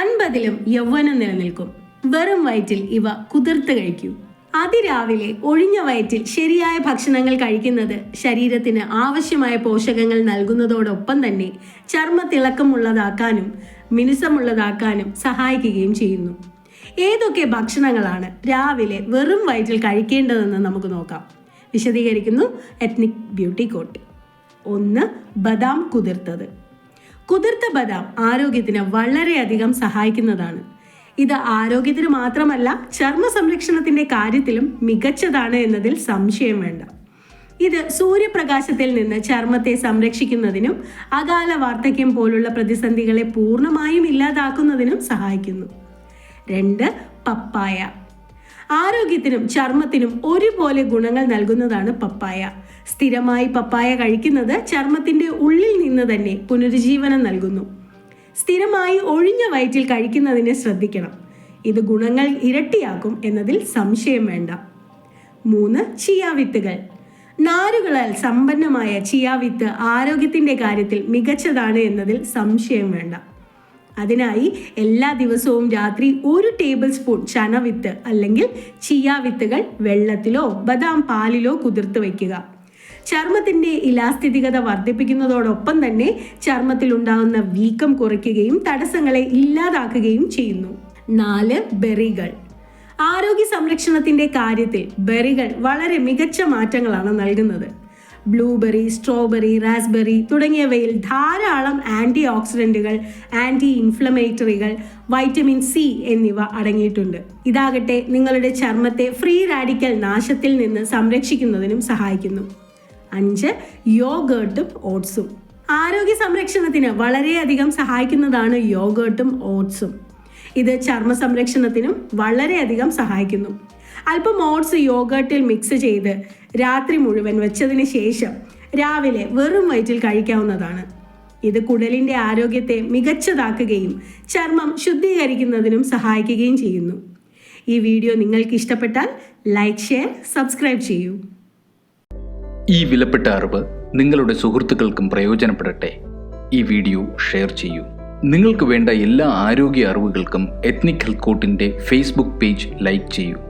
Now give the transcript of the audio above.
അൻപതിലും യൗവനം നിലനിൽക്കും. വെറും വയറ്റിൽ ഇവ കുതിർത്ത് കഴിക്കൂ. അതിരാവിലെ ഒഴിഞ്ഞ വയറ്റിൽ ശരിയായ ഭക്ഷണങ്ങൾ കഴിക്കുന്നത് ശരീരത്തിന് ആവശ്യമായ പോഷകങ്ങൾ നൽകുന്നതോടൊപ്പം തന്നെ ചർമ്മത്തിളക്കമുള്ളതാക്കാനും മിനുസമുള്ളതാക്കാനും സഹായിക്കുകയും ചെയ്യുന്നു. ഏതൊക്കെ ഭക്ഷണങ്ങളാണ് രാവിലെ വെറും വയറ്റിൽ കഴിക്കേണ്ടതെന്ന് നമുക്ക് നോക്കാം. വിശദീകരിക്കുന്നു എത്നിക് ബ്യൂട്ടി കോട്ട് ഒന്ന് ബദാം കുതിർത്തത്. കുതിർത്ത ബദാം ആരോഗ്യത്തിന് വളരെയധികം സഹായിക്കുന്നതാണ്. ഇത് ആരോഗ്യത്തിന് മാത്രമല്ല ചർമ്മ സംരക്ഷണത്തിന്റെ കാര്യത്തിലും മികച്ചതാണ് എന്നതിൽ സംശയം വേണ്ട. ഇത് സൂര്യപ്രകാശത്തിൽ നിന്ന് ചർമ്മത്തെ സംരക്ഷിക്കുന്നതിനും അകാല വാർദ്ധക്യം പോലുള്ള പ്രതിസന്ധികളെ പൂർണമായും ഇല്ലാതാക്കുന്നതിനും സഹായിക്കുന്നു. രണ്ട് പപ്പായ. ആരോഗ്യത്തിനും ചർമ്മത്തിനും ഒരുപോലെ ഗുണങ്ങൾ നൽകുന്നതാണ് പപ്പായ. സ്ഥിരമായി പപ്പായ കഴിക്കുന്നത് ചർമ്മത്തിന്റെ ഉള്ളിൽ നിന്ന് തന്നെ പുനരുജ്ജീവനം നൽകുന്നു. സ്ഥിരമായി ഒഴിഞ്ഞ വയറ്റിൽ കഴിക്കുന്നതിനെ ശ്രദ്ധിക്കണം. ഇത് ഗുണങ്ങൾ ഇരട്ടിയാക്കും എന്നതിൽ സംശയം വേണ്ട. മൂന്ന് ചിയാവിത്തുകൾ. നാരുകളാൽ സമ്പന്നമായ ചിയാവിത്ത് ആരോഗ്യത്തിന്റെ കാര്യത്തിൽ മികച്ചതാണ് എന്നതിൽ സംശയം വേണ്ട. അതിനായി എല്ലാ ദിവസവും രാത്രി ഒരു ടേബിൾ സ്പൂൺ ചന വിത്ത് അല്ലെങ്കിൽ ചിയ വിത്തുകൾ വെള്ളത്തിലോ ബദാം പാലിലോ കുതിർത്ത് വയ്ക്കുക. ചർമ്മത്തിന്റെ ഇലാസ്ഥിതികത വർദ്ധിപ്പിക്കുന്നതോടൊപ്പം തന്നെ ചർമ്മത്തിൽ ഉണ്ടാകുന്ന വീക്കം കുറയ്ക്കുകയും തടസ്സങ്ങളെ ഇല്ലാതാക്കുകയും ചെയ്യുന്നു. നാല് ബെറികൾ. ആരോഗ്യ സംരക്ഷണത്തിന്റെ കാര്യത്തിൽ ബെറികൾ വളരെ മികച്ച മാറ്റങ്ങളാണ് നൽകുന്നത്. ബ്ലൂബെറി സ്ട്രോബെറി റാസ്ബെറി തുടങ്ങിയവയിൽ ധാരാളം ആന്റി ഓക്സിഡന്റുകൾ ആന്റി ഇൻഫ്ലമേറ്ററികൾ വൈറ്റമിൻ സി എന്നിവ അടങ്ങിയിട്ടുണ്ട്. ഇതാകട്ടെ നിങ്ങളുടെ ചർമ്മത്തെ ഫ്രീ റാഡിക്കൽ നാശത്തിൽ നിന്ന് സംരക്ഷിക്കുന്നതിനും സഹായിക്കുന്നു. അഞ്ച് യോഗേർട്ടും ഓട്സും. ആരോഗ്യ സംരക്ഷണത്തിന് വളരെയധികം സഹായിക്കുന്നതാണ് യോഗേർട്ടും ഓട്സും. ഇത് ചർമ്മ സംരക്ഷണത്തിനും വളരെയധികം സഹായിക്കുന്നു. അല്പം ഓട്സ് യോഗട്ടിൽ മിക്സ് ചെയ്ത് രാത്രി മുഴുവൻ വെച്ചതിന് ശേഷം രാവിലെ വെറും വയറ്റിൽ കഴിക്കാവുന്നതാണ്. ഇത് കുടലിന്റെ ആരോഗ്യത്തെ മികച്ചതാക്കുകയും ചർമ്മം ശുദ്ധീകരിക്കുന്നതിനും സഹായിക്കുകയും ചെയ്യുന്നു. ഈ വീഡിയോ നിങ്ങൾക്ക് ഇഷ്ടപ്പെട്ടാൽ ലൈക്ക് ഷെയർ സബ്സ്ക്രൈബ് ചെയ്യൂ. ഈ വിലപ്പെട്ട അറിവ് നിങ്ങളുടെ സുഹൃത്തുക്കൾക്കും പ്രയോജനപ്പെടട്ടെ. ഈ വീഡിയോ ഷെയർ ചെയ്യൂ. നിങ്ങൾക്ക് വേണ്ട എല്ലാ ആരോഗ്യ അറിവുകൾക്കും എത്നിക് ഹെൽത്ത് കോട്ടിന്റെ ഫേസ്ബുക്ക് പേജ് ലൈക്ക് ചെയ്യൂ.